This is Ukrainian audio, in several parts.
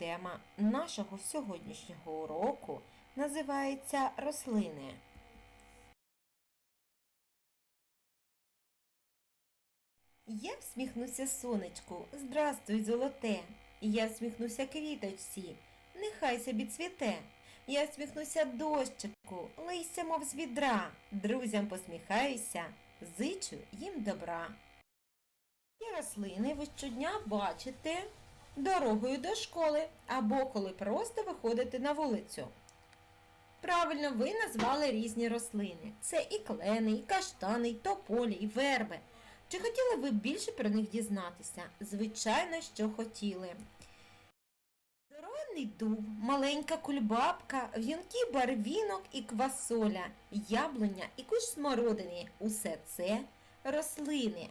Тема нашого сьогоднішнього уроку називається рослини. Я всміхнуся сонечку, здрастуй, золоте. Я всміхнуся квіточці, нехай собі цвіте. Я всміхнуся дощику, лийся, мов з відра. Друзям посміхаюся, зичу їм добра. І рослини ви щодня бачите дорогою до школи або коли просто виходите на вулицю. Правильно, ви назвали різні рослини. Це і клени, і каштани, і тополі, і верби. Чи хотіли ви більше про них дізнатися? Звичайно, що хотіли. Здоровенний дуб, маленька кульбабка, в'юнкий барвінок і квасоля, яблуня і кущ смородини – усе це рослини.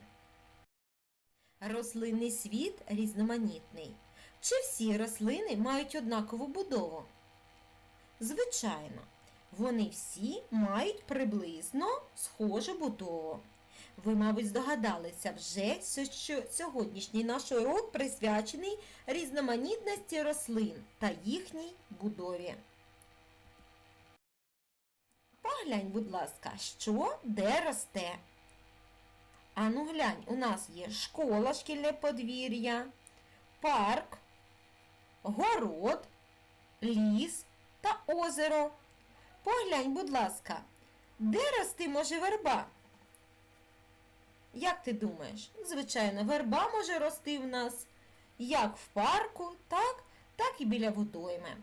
Рослинний світ різноманітний. Чи всі рослини мають однакову будову? Звичайно, вони всі мають приблизно схожу будову. Ви, мабуть, здогадалися вже, що сьогоднішній наш урок присвячений різноманітності рослин та їхній будові. Поглянь, будь ласка, що де росте? Ану глянь, у нас є школа, шкільне подвір'я, парк, город, ліс та озеро. Поглянь, будь ласка, де рости може верба? Як ти думаєш? Звичайно, верба може рости в нас як в парку, так, так і біля водойми.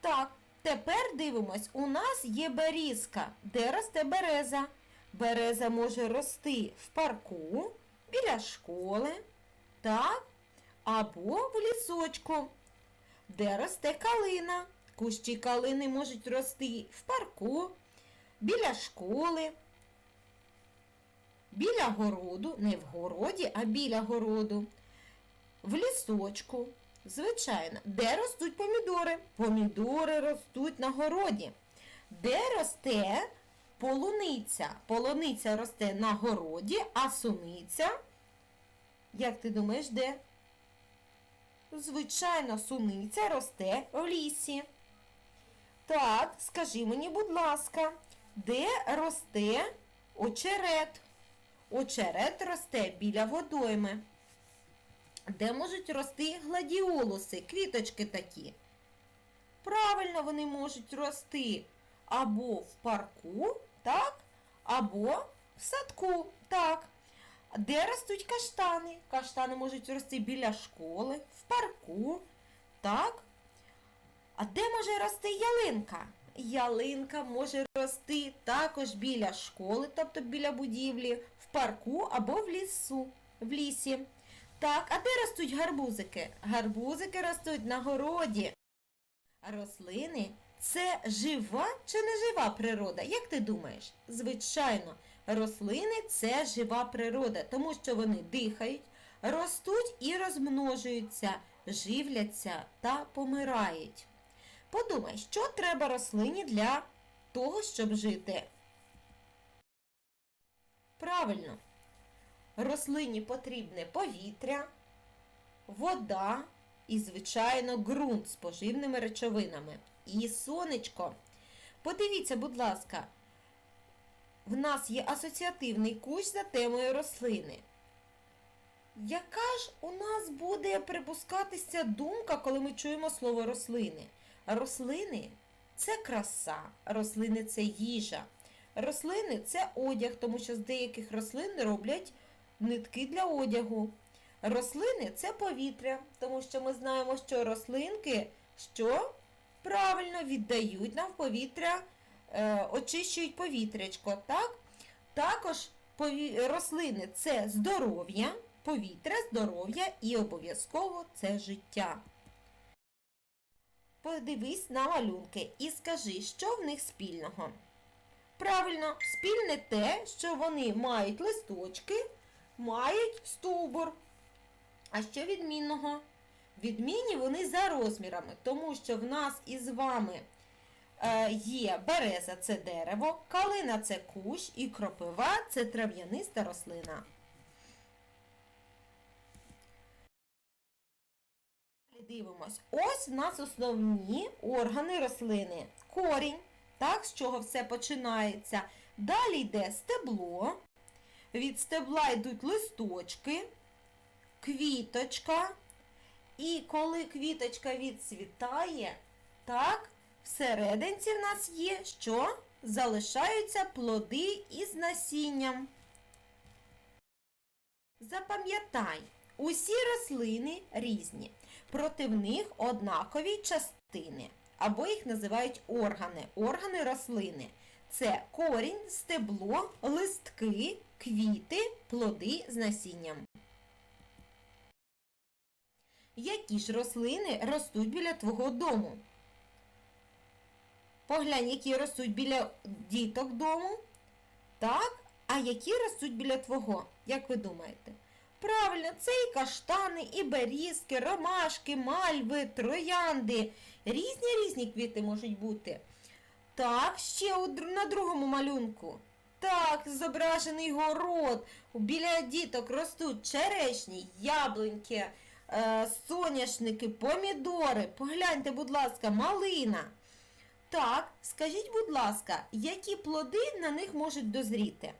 Так, тепер дивимось, у нас є берізка. Де росте береза? Береза може рости в парку, біля школи, так, або в лісочку, де росте калина. Кущі калини можуть рости в парку, біля школи, біля городу, не в городі, а біля городу, в лісочку. Звичайно, де ростуть помідори? Помідори ростуть на городі. Де росте полуниця? Полуниця росте на городі, а суниця, як ти думаєш, де? Звичайно, суниця росте в лісі. Так, скажи мені, будь ласка, де росте очерет? Очерет росте біля водойми. Де можуть рости гладіолуси, квіточки такі? Правильно, вони можуть рости або в парку, так, або в садку, так. Де ростуть каштани? Каштани можуть рости біля школи, в парку, так. А де може рости ялинка? Ялинка може рости також біля школи, тобто біля будівлі, в парку або в лісу, в лісі. Так, а де ростуть гарбузики? Гарбузики ростуть на городі. Рослини це жива чи не жива природа? Як ти думаєш? Звичайно, рослини це жива природа, тому що вони дихають, ростуть і розмножуються, живляться та помирають. Подумай, що треба рослині для того, щоб жити? Правильно, рослині потрібне повітря, вода і, звичайно, ґрунт з поживними речовинами. І сонечко. Подивіться, будь ласка, в нас є асоціативний кущ за темою рослини. Яка ж у нас буде припускатися думка, коли ми чуємо слово рослини? Рослини це краса, рослини це їжа. Рослини це одяг, тому що з деяких рослин роблять нитки для одягу. Рослини це повітря, тому що ми знаємо, що рослинки що правильно віддають нам в повітря, е, очищують повітрячко. Так? Також рослини це здоров'я, повітря, здоров'я і обов'язково це життя. Подивись на малюнки і скажи, що в них спільного. Правильно, спільне те, що вони мають листочки, мають стовбур. А що відмінного? Відмінні вони за розмірами, тому що в нас із вами е, є береза це дерево, калина це кущ і кропива це трав'яниста рослина. Дивимось. Ось в нас основні органи рослини. Корінь, так, з чого все починається. Далі йде стебло. Від стебла йдуть листочки, квіточка. І коли квіточка відцвітає, так, всерединці в нас є, що залишаються плоди із насінням. Запам'ятай, усі рослини різні, проти в них однакові частини, або їх називають органи, органи рослини. Це корінь, стебло, листки, квіти, плоди з насінням. Які ж рослини ростуть біля твого дому? Поглянь, які ростуть біля діток дому. Так, а які ростуть біля твого? Як ви думаєте? Правильно, це і каштани, і берізки, ромашки, мальви, троянди. Різні різні квіти можуть бути. Так, ще на другому малюнку. Так, зображений город. Біля діток ростуть черешні, яблуньки, соняшники, помідори. Погляньте, будь ласка, малина. Так, скажіть, будь ласка, які плоди на них можуть дозріти?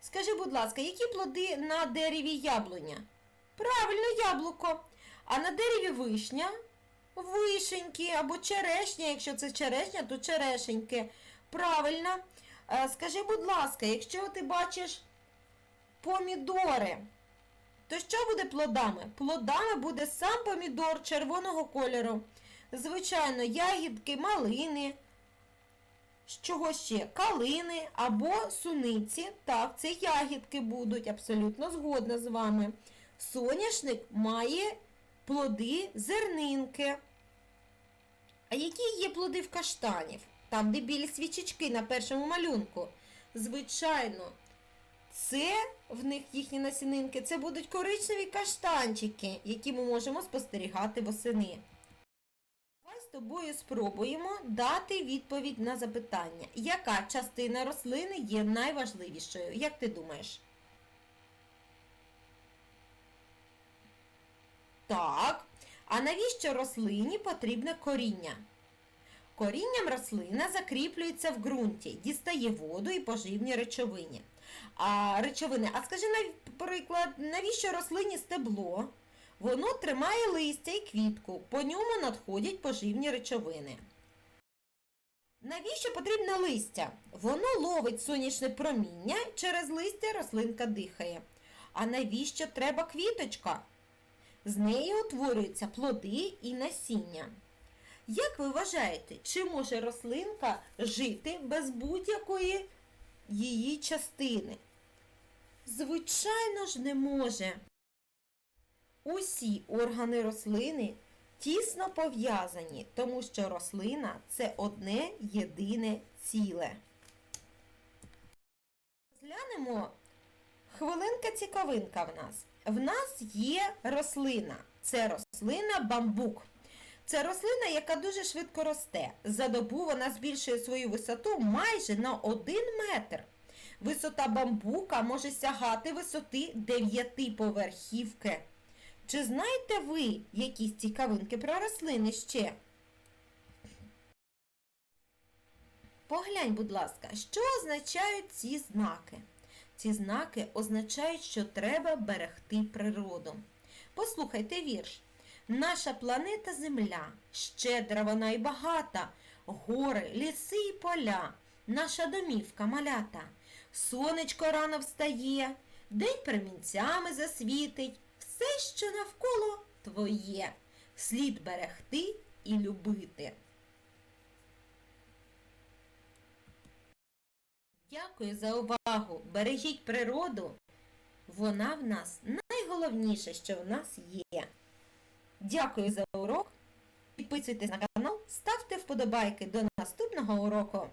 Скажи, будь ласка, які плоди на дереві яблуня? Правильно, яблуко. А на дереві вишня? Вишеньки або черешня, якщо це черешня, то черешеньки. Правильно. Е, Скажи, будь ласка, якщо ти бачиш помідори, то що буде плодами? Плодами буде сам помідор червоного кольору. Звичайно, ягідки, малини. З чого ще? Калини або суниці. Так, це ягідки будуть, абсолютно згодна з вами. Соняшник має плоди зернинки. А які є плоди в каштанів? Там, де білі свічечки на першому малюнку. Звичайно, це в них їхні насінинки, це будуть коричневі каштанчики, які ми можемо спостерігати восени. Давай з тобою спробуємо дати відповідь на запитання, яка частина рослини є найважливішою? Як ти думаєш? Так. А навіщо рослині потрібне коріння? Корінням рослина закріплюється в ґрунті, дістає воду і поживні речовини. А, речовини. А скажи, наприклад, навіщо рослині стебло? Воно тримає листя і квітку, по ньому надходять поживні речовини. Навіщо потрібне листя? Воно ловить сонячне проміння, через листя рослинка дихає. А навіщо треба квіточка? З неї утворюються плоди і насіння. Як ви вважаєте, чи може рослинка жити без будь-якої її частини? Звичайно ж не може. Усі органи рослини тісно пов'язані, тому що рослина це одне єдине ціле. Розглянемо хвилинка цікавинка в нас. В нас є рослина. Це рослина бамбук. Це рослина, яка дуже швидко росте. За добу вона збільшує свою висоту майже на 1 метр. Висота бамбука може сягати висоти 9 поверхівки. Чи знаєте ви якісь цікавинки про рослини ще? Поглянь, будь ласка, що означають ці знаки? Ці знаки означають, що треба берегти природу. Послухайте вірш. Наша планета Земля, щедра вона і багата, гори, ліси і поля, наша домівка малята. Сонечко рано встає, день промінцями засвітить, все, що навколо твоє, слід берегти і любити. Дякую за увагу. Бережіть природу. Вона в нас найголовніше, що в нас є. Дякую за урок. Підписуйтесь на канал, ставте вподобайки до наступного уроку.